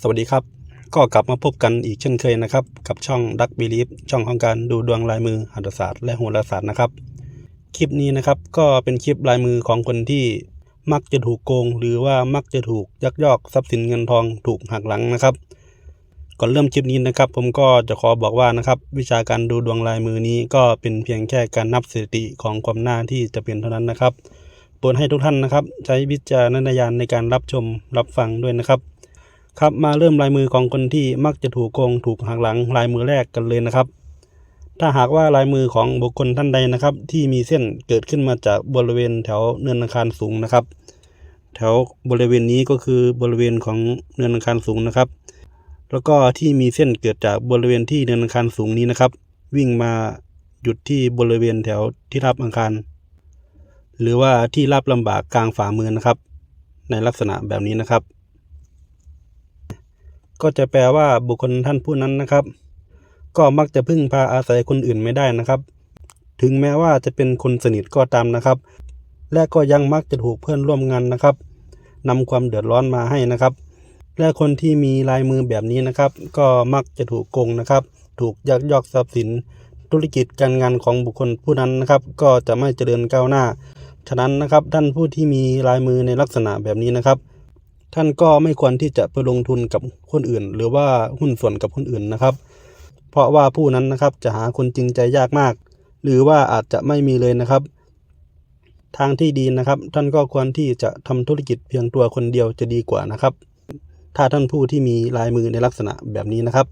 สวัสดีครับ ก็กลับมาพบกันอีกเช่นเคยนะครับ กับช่องดักบีลีฟช่องของการดูดวงลายมือหัตถศาสตร์และโหราศาสตร์นะครับ คลิปนี้นะครับก็เป็นคลิปลายมือของคนที่มักจะถูกโกง หรือว่ามักจะถูกยักยอกทรัพย์สินเงินทองถูกหักหลังนะครับ ก่อนเริ่มคลิปนี้นะครับ ผมก็จะขอบอกว่านะครับ วิชาการดูดวงลายมือนี้ก็เป็นเพียงแค่การนับสถิติของความน้าที่จะเป็นเท่านั้นนะครับโปรดให้ทุกท่านนะครับ ใช้วิจารณญาณในการรับชมรับฟังด้วยนะครับ ครับมาเริ่มลายมือของคนที่มักจะถูกโกงถูกหักหลังลายมือแรกกันเลยนะครับ ถ้าหากว่าลายมือของบุคคลท่านใดนะครับ ที่มีเส้นเกิดขึ้นมาจากบริเวณแถวเนินอาคารสูงนะครับ แถวบริเวณนี้ก็คือบริเวณของเนินอาคารสูงนะครับ แล้วก็ที่มีเส้นเกิดจากบริเวณที่เนินอาคารสูงนี้นะครับ วิ่งมาหยุดที่บริเวณแถวที่รับอาคาร หรือว่าที่รับลำบากกลางฝ่ามือนะครับ ในลักษณะแบบนี้นะครับ ก็จะแปลว่าบุคคลท่านผู้นั้นนะครับ ก็มักจะพึ่งพาอาศัยคนอื่นไม่ได้นะครับ ถึงแม้ว่าจะเป็นคนสนิทก็ตามนะครับ และก็ยังมักจะถูกเพื่อนร่วมงานนะครับนำความเดือดร้อนมาให้นะครับ และคนที่มีลายมือแบบนี้นะครับ ก็มักจะถูกโกงนะครับ ถูกยักยอกทรัพย์สิน ธุรกิจการงานของบุคคลผู้นั้นนะครับ ก็จะไม่เจริญก้าวหน้า ฉะนั้นนะครับท่านผู้ที่มีลายมือในลักษณะแบบนี้นะครับ ท่านก็ไม่ควรที่จะไปลงทุนกับคนอื่น หรือว่าหุ้นส่วนกับคนอื่นนะครับ เพราะว่าผู้นั้นนะครับจะหาคนจริงใจยากมาก หรือว่าอาจจะไม่มีเลยนะครับ ทางที่ดีนะครับ ท่านก็ควรที่จะทำธุรกิจเพียงตัวคนเดียวจะดีกว่านะครับ ถ้าท่านผู้ที่มีลายมือในลักษณะแบบนี้นะครับ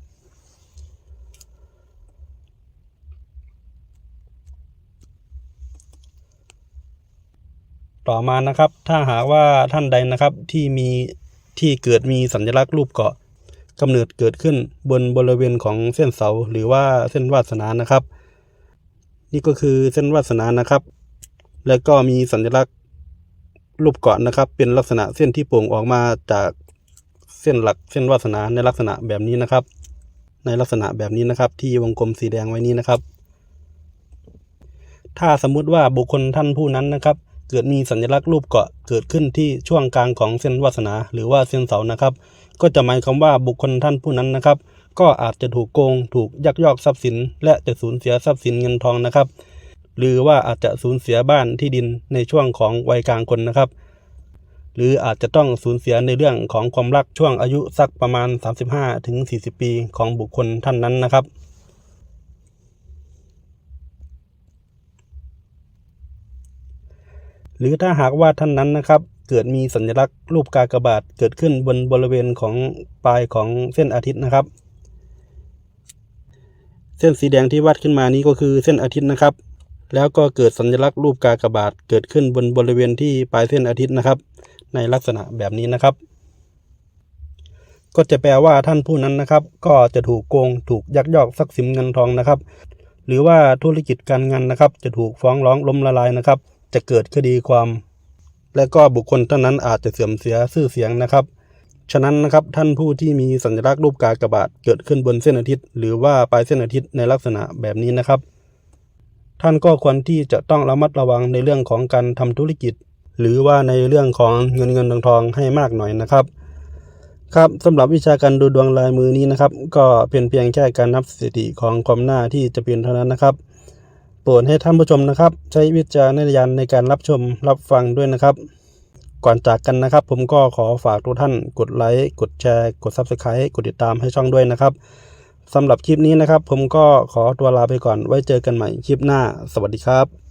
ต่อมานะครับ ถ้าหากว่าท่านใดนะครับที่มีที่เกิดมีสัญลักษณ์รูปเกาะกำเนิดเกิดขึ้นบนบริเวณของเส้นเสาหรือว่าเส้นวาสนานะครับ นี่ก็คือเส้นวาสนานะครับ แล้วก็มีสัญลักษณ์รูปเกาะนะครับ เป็นลักษณะเส้นที่โป่งออกมาจากเส้นหลักเส้นวาสนาในลักษณะแบบนี้นะครับ ในลักษณะแบบนี้นะครับ ที่วงกลมสีแดงไว้นี้นะครับ ถ้าสมมุติว่าบุคคลท่านผู้นั้นนะครับ เกิดมีสัญลักษณ์รูปเกาะเกิดขึ้นที่ช่วงกลางของเส้นวาสนา หรือว่าเส้นเสานะครับ ก็จะหมายความว่าบุคคลท่านผู้นั้นนะครับ ก็อาจจะถูกโกง ถูกยักยอกทรัพย์สิน และจะสูญเสียทรัพย์สินเงินทองนะครับ หรือว่าอาจจะสูญเสียบ้านที่ดินในช่วงของวัยกลางคนนะครับ หรืออาจจะต้องสูญเสียในเรื่องของความรักช่วงอายุสักประมาณ 35ถึง40 ปีของบุคคลท่านนั้นนะครับ หรือถ้าหากว่าท่านนั้นนะครับ เกิดมีสัญลักษณ์รูปกากบาทเกิดขึ้นบนบริเวณของปลายของเส้นอาทิตย์นะครับ เส้นสีแดงที่วาดขึ้นมานี้ก็คือเส้นอาทิตย์นะครับ แล้วก็เกิดสัญลักษณ์รูปกากบาทเกิดขึ้นบนบริเวณที่ปลายเส้นอาทิตย์นะครับ ในลักษณะแบบนี้นะครับก็จะแปลว่าท่านผู้นั้นนะครับ ก็จะถูกโกงถูกยักยอกทรัพย์สินเงินทองนะครับ หรือว่าธุรกิจการงานนะครับ จะถูกฟ้องร้องล้มละลายนะครับ จะเกิดคดีความ และก็บุคคลท่านนั้นอาจจะเสื่อมเสียชื่อเสียงนะครับ ฉะนั้นนะครับท่านผู้ที่มีสัญลักษณ์รูปกากบาทเกิดขึ้นบนเส้นอาทิตย์ หรือว่าปลายเส้นอาทิตย์ในลักษณะแบบนี้นะครับ ท่านก็ควรที่จะต้องระมัดระวังในเรื่องของการทำธุรกิจ หรือว่าในเรื่องของเงินเงินทองทองให้มากหน่อยนะครับครับสำหรับวิชาการดูดวงลายมือนี้นะครับ ก็เป็นเพียงแค่การนับสถิติของความหน้าที่จะเป็นเท่านั้นนะครับ โปรดให้ท่านผู้ชมนะครับ ใช้วิจารณญาณในการรับชมรับฟังด้วยนะครับ ก่อนจากกันนะครับ ผมก็ขอฝากทุกท่านกดไลค์กดแชร์กด Subscribe กดติดตามให้ช่องด้วยนะครับสำหรับคลิปนี้นะครับ ผมก็ขอตัวลาไปก่อนไว้เจอกันใหม่คลิปหน้า สวัสดีครับ